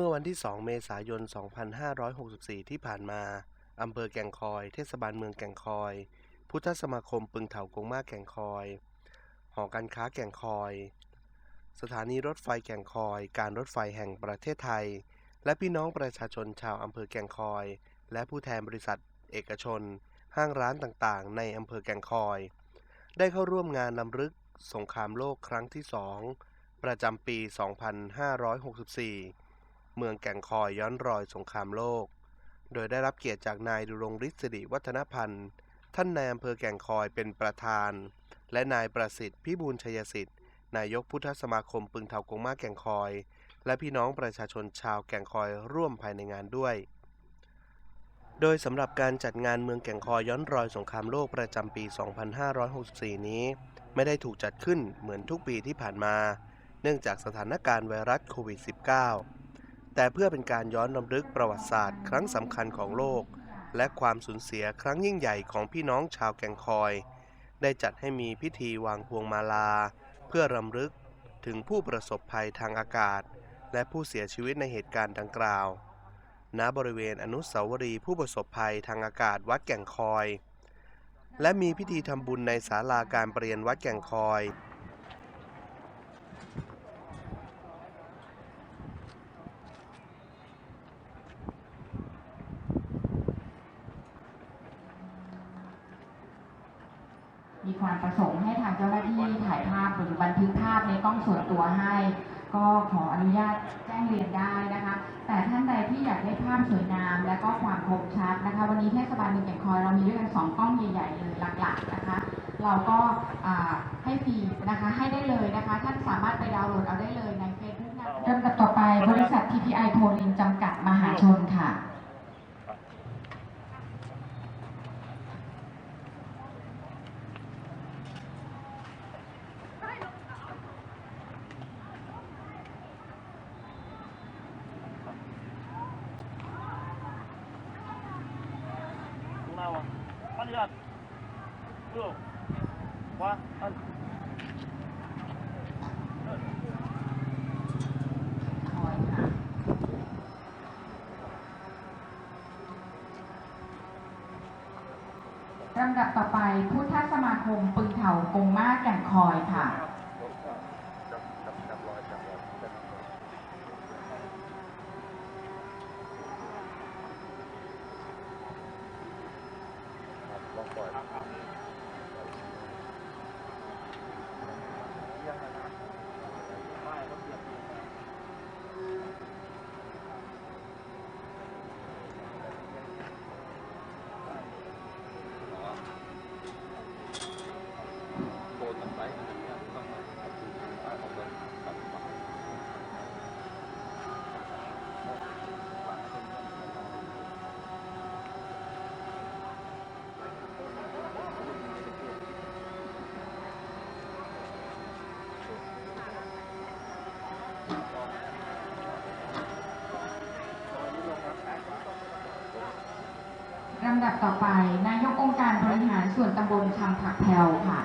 เมื่อวันที่ 2 เมษายน 2564 ที่ผ่านมาอำเภอแก่งคอย เทศบาลเมืองแก่งคอย พุทธสมาคมปึงเถากงมาแก่งคอย หอการค้าแก่งคอย สถานีรถไฟแก่งคอย การรถไฟแห่งประเทศไทย และพี่น้องประชาชนชาวอำเภอแก่งคอย และผู้แทนบริษัท เอกชน ห้างร้านต่างๆ ในอำเภอแก่งคอย ได้เข้าร่วมงานลำลึกสงครามโลกครั้งที่2ประจำปี 2564 เมืองแก่งคอยย้อนรอยสงครามโลก โดยได้รับเกียรติจากนายดุรงฤทธิ์สิริวัฒนพันธ์ ท่านนายอำเภอแก่งคอยเป็นประธาน และนายประสิทธิ์พิบูลชัยสิทธิ์ นายกพุทธสมาคมปึงเถากงมาแก่งคอย และพี่น้องประชาชนชาวแก่งคอยร่วมภายในงานด้วย โดยสำหรับการจัดงานเมืองแก่งคอยย้อนรอยสงครามโลกประจำปี 2564 นี้ ไม่ได้ถูกจัดขึ้นเหมือนทุกปีที่ผ่านมา เนื่องจากสถานการณ์ไวรัสโควิด -19 แต่เพื่อเป็นการย้อนรำลึกประวัติศาสตร์ ครั้งสำคัญของโลก และความสูญเสียครั้งยิ่งใหญ่ของพี่น้องชาวแก่งคอย ได้จัดให้มีพิธีวางพวงมาลา เพื่อรำลึกถึงผู้ประสบภัยทางอากาศ และผู้เสียชีวิตในเหตุการณ์ดังกล่าว ณบริเวณอนุสาวรีย์ผู้ประสบภัยทางอากาศวัดแก่งคอย และมีพิธีทำบุญในศาลาการประเรียนวัดแก่งคอย มี ความประสงค์ให้ทางเจ้าหน้าที่ถ่ายภาพหรือบันทึกภาพในกล้องส่วนตัวให้ ก็ขออนุญาตแจ้งเรียนได้นะคะ แต่ท่านใดที่อยากได้ภาพสวยงามและก็ความคมชัดนะคะ วันนี้เทศบาลเมืองแก่งคอยเรามีด้วยกันสองกล้องใหญ่ๆเลยหลักๆนะคะเราก็ให้ฟรีนะคะให้ได้เลยนะคะท่านสามารถไปดาวน์โหลดเอาได้เลยใน Facebook นะลำดับต่อไปบริษัท TPI โทลินจำกัดมหา ดับต่อไปพุทธสมาคมปึงเถากงมาแก่งคอยค่ะล ลำดับต่อไปนายกองค์การบริหารส่วนตำบลคำผักแพรวค่ะ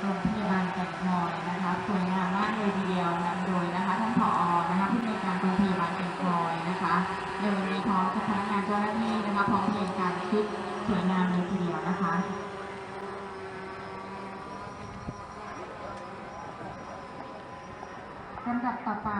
โรงพยาบาลแก่งคอยนะคะสวยงามมากเลยทีเดียวนำโดยนะคะท่านผอนะคะผู้อำนวยการโรงพยาบาลแก่งคอยนะคะในวันนี้พร้อมกับพนักงานเจ้าหน้าที่นะคะพร้อมเพรียงการชุดสวยงามเลยทีเดียวนะคะลำดับต่อไป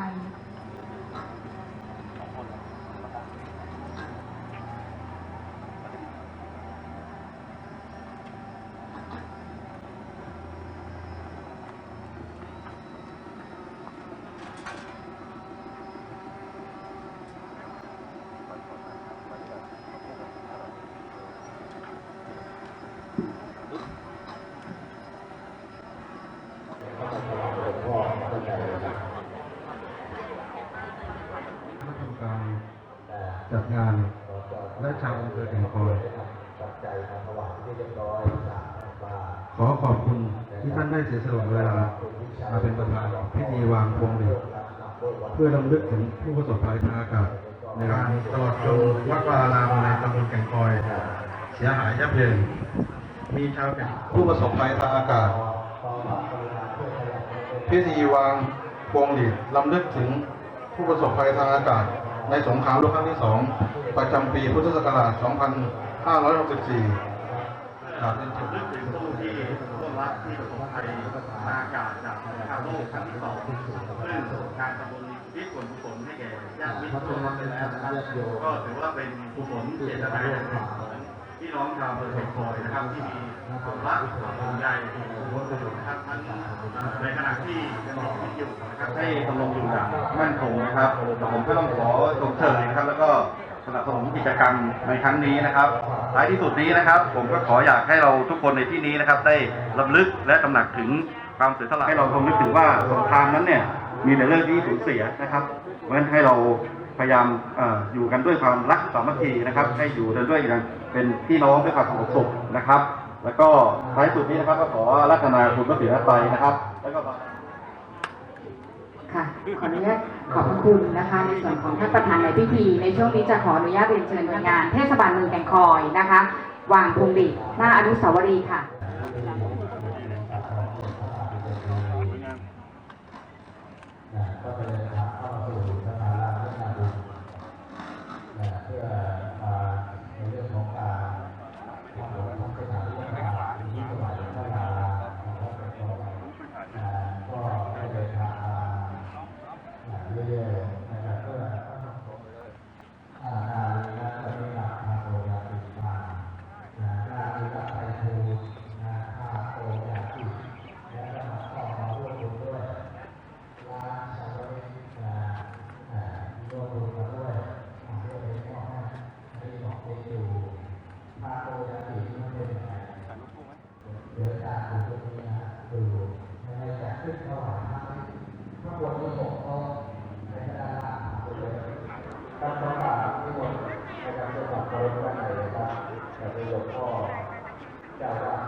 ดงาน และชาวอเภอแก่งคอยขอขอบคุณที่ท่านได้เสียสละเวลามาเป็นประธานพิธีวางพวงหลีดเพื่อรำลึกถึงผู้ประสบภัยทางอากาศในการตลอดจนวัดวาอารามในตำบลแก่งคอย เสียหายยับเยินมีชาวแก่งผู้ประสบภัยทางอากาศพิธีวางพวงหลีดลำลึกถึงผู้ประสบภัยทางอากาศ ในสงครามโลกครั้งที่สองประจำปีพุทธศักราช 2564ครับนึกถึงผู้ที่ร่วมรับที่ประสบภัยทางอากาศจากสงครามโลกครั้งที่สองซึ่งการทำบุญที่ส่วนกุศลให้แก่ญาติมิตรทั่วโลกไปแล้วนะครับก็ถือว่าเป็นกุศลเจตนาของ พี่น้องชาวอำเภอแก่งคอยนะครับที่มีความรักความห่วงใยนะครับทั้งในขณะที่ยังมีชีวิตอยู่นะครับให้ดำรงอยู่อย่างมั่นคงนะครับผมก็ต้องขอชมเชยนะครับ แล้วก็สนับสนุนกิจกรรมในครั้งนี้นะครับท้ายที่สุดนี้นะครับ ผมก็ขออยากให้เราทุกคนในที่นี้นะครับ ได้รำลึกและตระหนักถึงความเสียสละให้เราทำนึกถึงว่าสงครามนั้นเนี่ยมีแต่เรื่องที่สูญเสียนะครับเพราะฉะนั้นให้เรา พยายามอออยู่กันด้วยความรักสามัคคีนะครับ ให้อยู่กันด้วยกันเป็นพี่น้องด้วยความสงบสุขนะครับ แล้วก็ท้ายสุดนี้นะครับก็ขอรัตนาคุณพระศรีรัตน์ไปนะครับ แล้วก็ค่ะขออนุญาตขอบพระคุณนะคะ ในส่วนของท่านประธานในพิธี ในช่วงนี้จะขออนุญาตเรียนเชิญหน่วยงาน เทศบาลเมืองแก่งคอยนะคะ วางพวงหลีดหน้าอนุสาวรีย์ค่ะก อยู่ตรงนี้นะดูยังไงอยากขึ้นเท่าไหร่มากที่ข้างบนที่ผมก็ในด้านล่างเลยตั้งข้อตาที่บนในการตรวจสอบเดยด้าไหนนะครับจะไปหลบข้อเจ้าว่า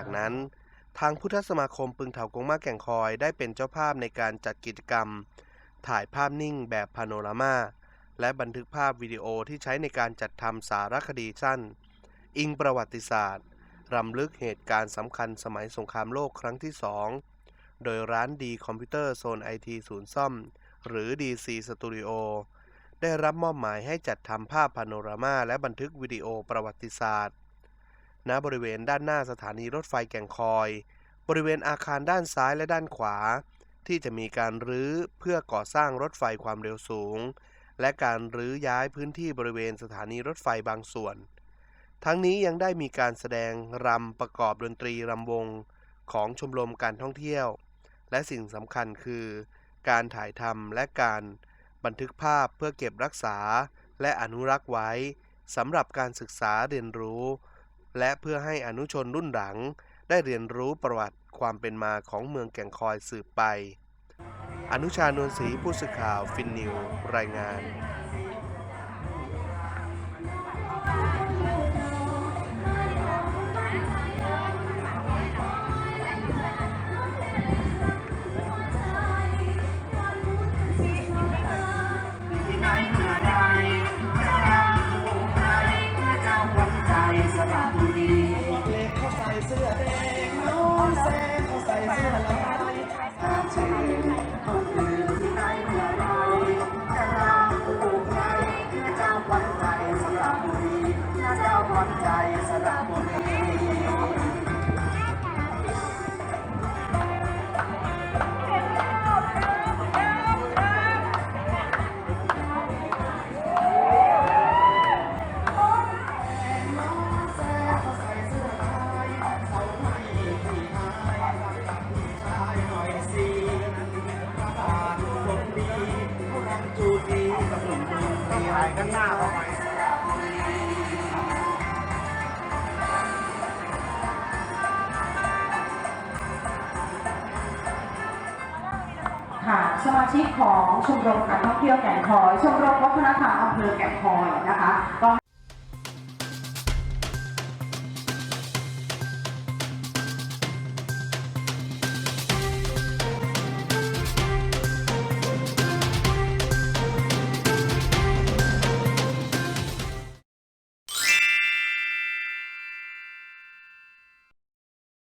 จากนั้น ทางพุทธสมาคมปึงเถากงมาแก่งคอยได้เป็นเจ้าภาพในการจัดกิจกรรม ถ่ายภาพนิ่งแบบพาโนรามาและบันทึกภาพวิดีโอที่ใช้ในการจัดทำสารคดีสั้น อิงประวัติศาสตร์ รำลึกเหตุการณ์สำคัญสมัยสงครามโลกครั้งที่สองโดยร้านดีคอมพิวเตอร์โซนไอทีศูนย์ซ่อม หรือ DC Studio ได้รับมอบหมายให้จัดทำภาพพาโนรามาและบันทึกวิดีโอประวัติศาสตร์ ณบริเวณด้านหน้าสถานีรถไฟแก่งคอย บริเวณอาคารด้านซ้ายและด้านขวา ที่จะมีการรื้อเพื่อก่อสร้างรถไฟความเร็วสูง และการรื้อย้ายพื้นที่บริเวณสถานีรถไฟบางส่วน ทั้งนี้ยังได้มีการแสดงรำประกอบดนตรีรำวงของชมรมการท่องเที่ยว และสิ่งสำคัญคือการถ่ายทำและการบันทึกภาพเพื่อเก็บรักษาและอนุรักษ์ไว้สำหรับการศึกษาเรียนรู้ และเพื่อให้อนุชนรุ่นหลัง ได้เรียนรู้ประวัติความเป็นมาของเมืองแก่งคอยสืบไป อนุชานวลศรีผู้สื่อข่าวฟินนิว รายงาน นะเจ้าขวัญใจสระบุรีถ่ายข้างหน้า ชมรมการท่องเที่ยวแก่งคอย ชมรมวัฒนธรรมอำเภอแก่งคอยนะคะก็